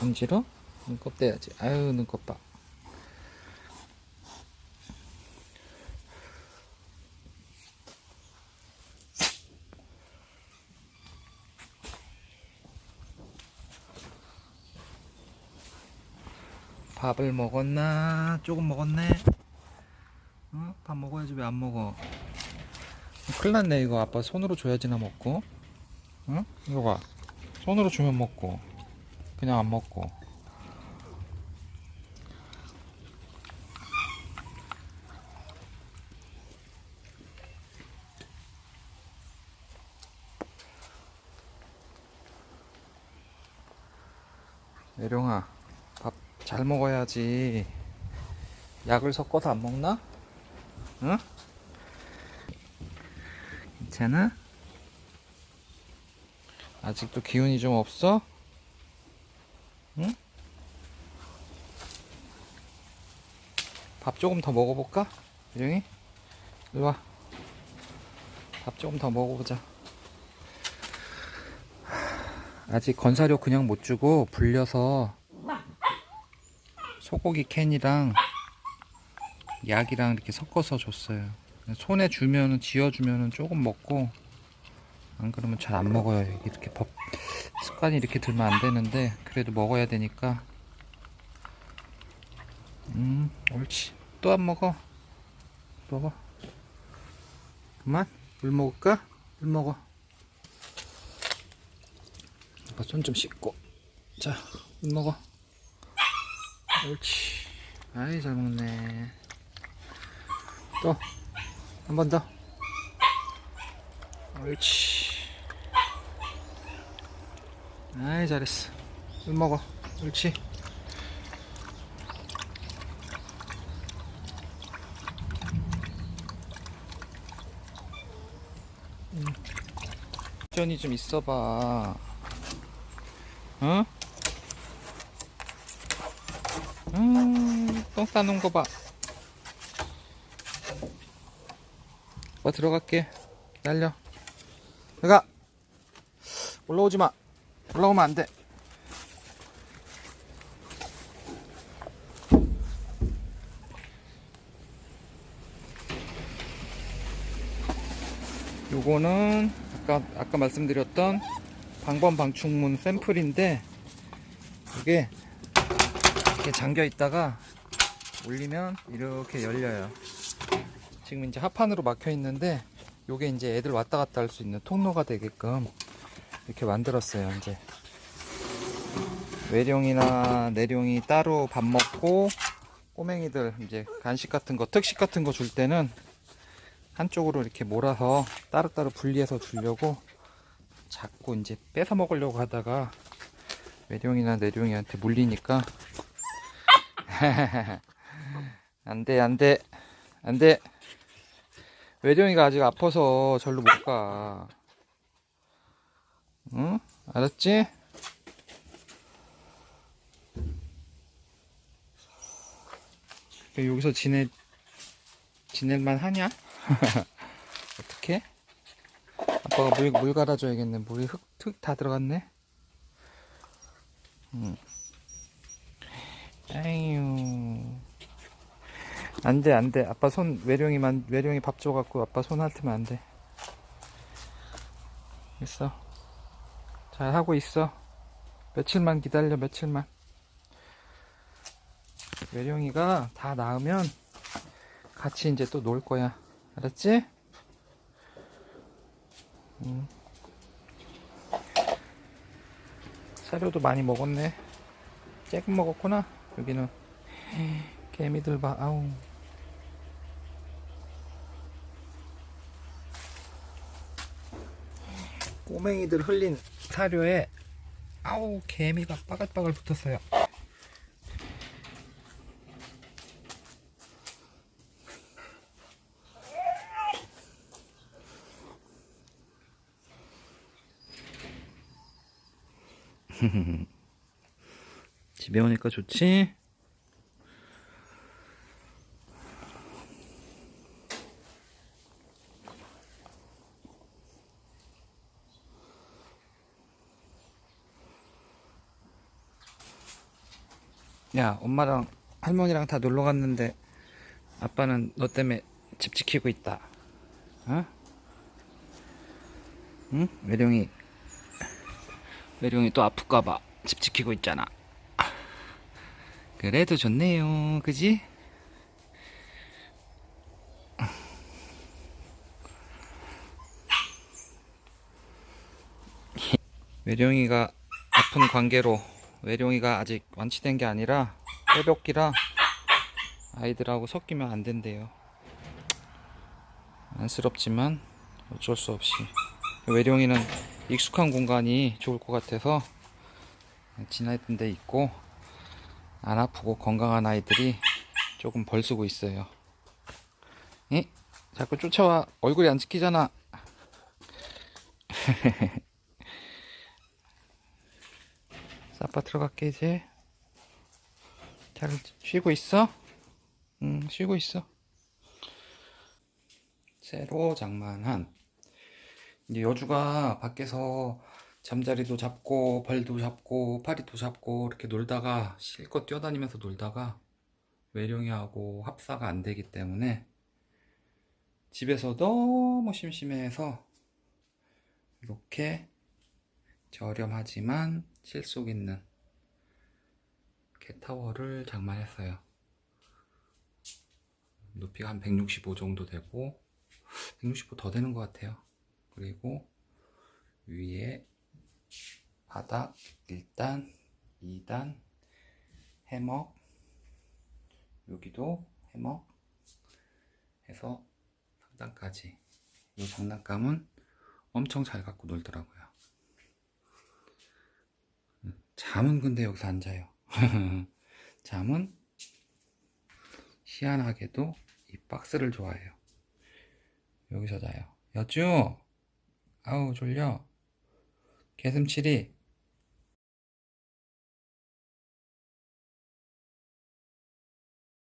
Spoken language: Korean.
간지러? 눈곱 떼야지. 아유, 눈곱 봐. 밥을 먹었나? 조금 먹었네? 어? 밥 먹어야지 왜 안 먹어? 큰일 났네 이거 아빠 손으로 줘야지나 먹고 응? 이거 봐 손으로 주면 먹고 그냥 안 먹고 예룡아 밥 잘 먹어야지 약을 섞어서 안 먹나? 응? 괜찮아? 아직도 기운이 좀 없어? 응? 밥 조금 더 먹어볼까? 유영이? 이리 와. 밥 조금 더 먹어보자. 아직 건사료 그냥 못 주고 불려서 소고기 캔이랑 약이랑 이렇게 섞어서 줬어요. 손에 주면은 쥐어주면은 조금 먹고 안 그러면 잘 안 먹어요. 이렇게 법 습관이 이렇게 들면 안 되는데 그래도 먹어야 되니까. 음, 옳지. 또 안 먹어. 먹어. 그만. 물 먹을까? 물 먹어. 손 좀 씻고. 자, 물 먹어. 옳지. 아이 잘 먹네. 또. 한 번 더. 옳지. 아이, 잘했어. 물 먹어. 옳지. 음. 전이 좀 있어봐. 어? 음, 똥 싸놓은 거 봐. 뭐 들어갈게. 날려. 내가 올라오지 마. 올라오면 안 돼. 요거는 아까 아까 말씀드렸던 방범 방충문 샘플인데 이게 이렇게 잠겨 있다가 올리면 이렇게 열려요. 지금 이제 하판으로 막혀 있는데 요게 이제 애들 왔다 갔다 할 수 있는 통로가 되게끔 이렇게 만들었어요. 이제 외룡이나 내룡이 따로 밥 먹고 꼬맹이들 이제 간식 같은 거, 특식 같은 거 줄 때는 한쪽으로 이렇게 몰아서 따로따로 분리해서 주려고 자꾸 이제 뺏어 먹으려고 하다가 외룡이나 내룡이한테 물리니까 안돼 안돼 안돼 외령이가 아직 아파서 절로 못 가. 응? 알았지? 여기서 지내, 지낼만 하냐? 어떻게? 아빠가 물, 물 갈아줘야겠네. 물이 흙, 흙 다 들어갔네. 응. 아유. 안 돼, 안 돼. 아빠 손, 외령이만, 외령이 밥 줘갖고 아빠 손 핥으면 안 돼. 있어. 잘 하고 있어. 며칠만 기다려, 며칠만. 외령이가 다 나으면 같이 이제 또 놀 거야. 알았지? 음. 사료도 많이 먹었네. 조금 먹었구나. 여기는. 개미들 봐, 아우. 꼬맹이들 흘린 사료에 아우 개미가 빠글빠글 붙었어요. 집에 오니까 좋지? 야, 엄마랑 할머니랑 다 놀러 갔는데 아빠는 너 때문에 집 지키고 있다. 어? 응? 외령이 외령이 또 아플까봐 집 지키고 있잖아. 그래도 좋네요, 그지? 외령이가 아픈 관계로 외령이가 아직 완치된 게 아니라 빼벽기라 아이들하고 섞이면 안 된대요. 안쓰럽지만 어쩔 수 없이 외령이는 익숙한 공간이 좋을 것 같아서 지나던 데 있고 안 아프고 건강한 아이들이 조금 벌쓰고 있어요. 에? 자꾸 쫓아와 얼굴이 안 찍히잖아. 아빠 들어갈게 이제. 잘 쉬고 있어? 응, 쉬고 있어. 새로 장만한 이제 여주가 밖에서 잠자리도 잡고 벌도 잡고 파리도 잡고 이렇게 놀다가 실컷 뛰어다니면서 놀다가 외령이하고 합사가 안 되기 때문에 집에서 너무 심심해서 이렇게 저렴하지만 실속 있는 캣타워를 장만했어요. 높이가 한 165 정도 되고 165 더 되는 것 같아요. 그리고 위에 바닥 1단, 2단, 해먹 여기도 해먹 해서 3단까지 이 장난감은 엄청 잘 갖고 놀더라고요. 잠은 근데 여기서 안 자요. 잠은 희한하게도 이 박스를 좋아해요. 여기서 자요. 여쭈! 아우, 졸려. 개슴칠이